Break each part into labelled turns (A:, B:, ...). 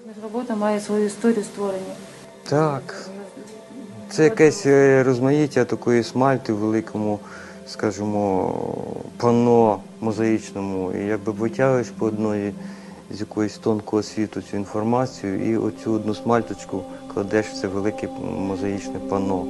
A: Кожна ж робота має свою історію створення.
B: Так. Це якесь е, розмаїття такої смальти в великому, скажімо, панно мозаїчному. І якби витягуєш по одної з якоїсь тонкого світу цю інформацію і оцю одну смальточку кладеш в це велике мозаїчне панно.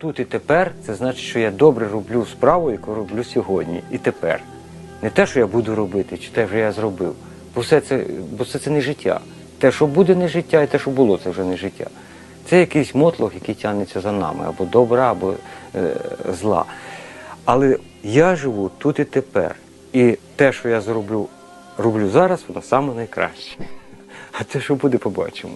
B: Тут і тепер це значить, що я добре роблю справу, яку роблю сьогодні. І тепер. Не те, що я буду робити, чи те, що я зробив. Бо все це, бо все це не життя. Те, що буде не життя, і те, що було, це вже не життя. Це якийсь мотлох, який тягнеться за нами, або добра, або е, зла. Але я живу тут і тепер. І те, що я зроблю, роблю зараз, воно саме найкраще. А те, що буде, побачимо.